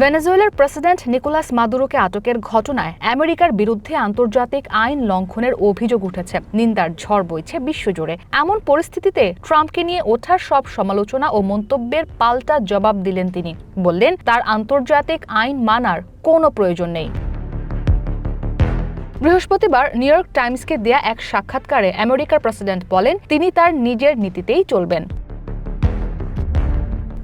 ভেনেজুয়েলার president Nicolas মাদুরোকে আটকের ঘটনায় আমেরিকার বিরুদ্ধে আন্তর্জাতিক আইন লঙ্ঘনের অভিযোগ উঠেছে। নিন্দার ঝড় বইছে বিশ্বজুড়ে। এমন পরিস্থিতিতে ট্রাম্পকে নিয়ে ওঠার সব সমালোচনা ও মন্তব্যের পাল্টা জবাব দিলেন তিনি। বললেন, তার আন্তর্জাতিক আইন মানার কোনো প্রয়োজন নেই। বৃহস্পতিবার নিউ ইয়র্ক টাইমসকে দেয়া এক সাক্ষাৎকারে আমেরিকার প্রেসিডেন্ট বলেন, তিনি তার নিজের নীতিতেই চলবেন।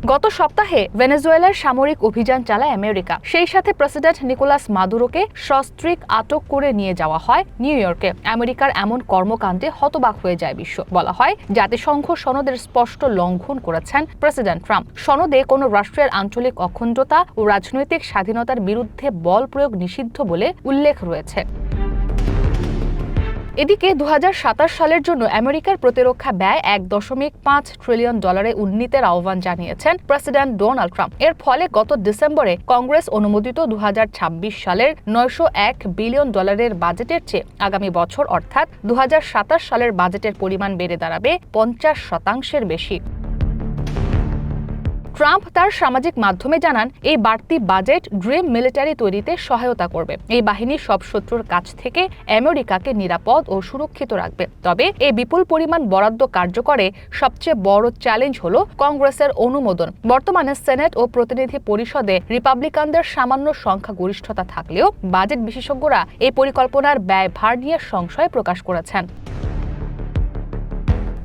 গত সপ্তাহে ভেনেজুয়েলার সামরিক অভিযান চালায় আমেরিকা। সেই সাথে প্রেসিডেন্ট নিকোলাস মাদুরোকে সস্ত্রীক আটক করে নিয়ে যাওয়া হয় নিউ ইয়র্কে। আমেরিকার এমন কর্মকাণ্ডে হতবাক হয়ে যায় বিশ্ব, বলা হয়। জাতিসংঘ সনদের স্পষ্ট লঙ্ঘন করেছেন প্রেসিডেন্ট ট্রাম্প। সনদে কোনো রাষ্ট্রের আঞ্চলিক অখণ্ডতা ও রাজনৈতিক স্বাধীনতার বিরুদ্ধে বল প্রয়োগ নিষিদ্ধ বলে উল্লেখ রয়েছে। এদিকে দুহাজার সাতাশ সালের জন্য আমেরিকার প্রতিরক্ষা ব্যয় এক দশমিক পাঁচ ট্রিলিয়ন ডলারে উন্নীতের আহ্বান জানিয়েছেন প্রেসিডেন্ট ডোনাল্ড ট্রাম্প। এর ফলে গত ডিসেম্বরে কংগ্রেস অনুমোদিত দুহাজার ছাব্বিশ সালের নয়শো এক বিলিয়ন ডলারের বাজেটের চেয়ে আগামী বছর অর্থাৎ দুহাজার সাতাশ সালের বাজেটের পরিমাণ বেড়ে দাঁড়াবে পঞ্চাশ শতাংশের বেশি। ট্রাম্প তার সামাজিক মাধ্যমে জানান, এই বাড়তি বাজেট ড্রিম মিলিটারি তৈরিতে সহায়তা করবে। এই বাহিনী সব শত্রুর কাছ থেকে আমেরিকাকে নিরাপদ ও সুরক্ষিত রাখবে। তবে এই বিপুল পরিমাণ বরাদ্দ কার্যকরে সবচেয়ে বড় চ্যালেঞ্জ হল কংগ্রেসের অনুমোদন। বর্তমানে সেনেট ও প্রতিনিধি পরিষদে রিপাবলিকানদের সামান্য সংখ্যাগরিষ্ঠতা থাকলেও বাজেট বিশেষজ্ঞরা এই পরিকল্পনার ব্যয় ভার নিয়ে সংশয় প্রকাশ করেছেন।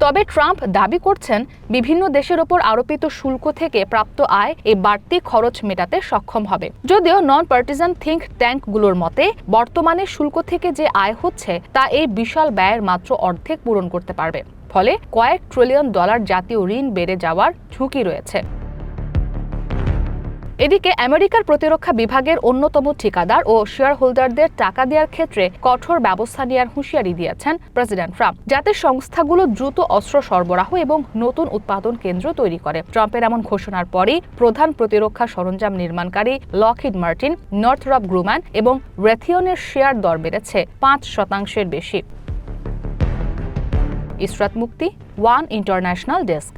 তবে ট্রাম্প দাবি করছেন বিভিন্ন দেশের ওপর আরোপিত শুল্ক থেকে প্রাপ্ত আয় এই বাড়তি খরচ মেটাতে সক্ষম হবে। যদিও নন পার্টিজান থিঙ্ক ট্যাঙ্কগুলোর মতে, বর্তমানে শুল্ক থেকে যে আয় হচ্ছে তা এই বিশাল ব্যয়ের মাত্র অর্ধেক পূরণ করতে পারবে। ফলে কয়েক ট্রিলিয়ন ডলার জাতীয় ঋণ বেড়ে যাওয়ার ঝুঁকি রয়েছে। এদিকে আমেরিকার প্রতিরক্ষা বিভাগের অন্যতম ঠিকাদার ও শেয়ার হোল্ডারদের টাকা দেওয়ার ক্ষেত্রে কঠোর ব্যবস্থা নেওয়ার হুঁশিয়ারি দিয়েছেন প্রেসিডেন্ট ট্রাম্প, যাতে সংস্থাগুলো দ্রুত অস্ত্র সরবরাহ এবং নতুন উৎপাদন কেন্দ্র তৈরি করে। ট্রাম্পের এমন ঘোষণার পরই প্রধান প্রতিরক্ষা সরঞ্জাম নির্মাণকারী লকহিড মার্টিন নর্থরপ গ্রুম্যান এবং রেথিয়নের শেয়ার দর বেড়েছে পাঁচ শতাংশের বেশি। ইসরাত মুক্তি, ওয়ান ইন্টারন্যাশনাল ডেস্ক।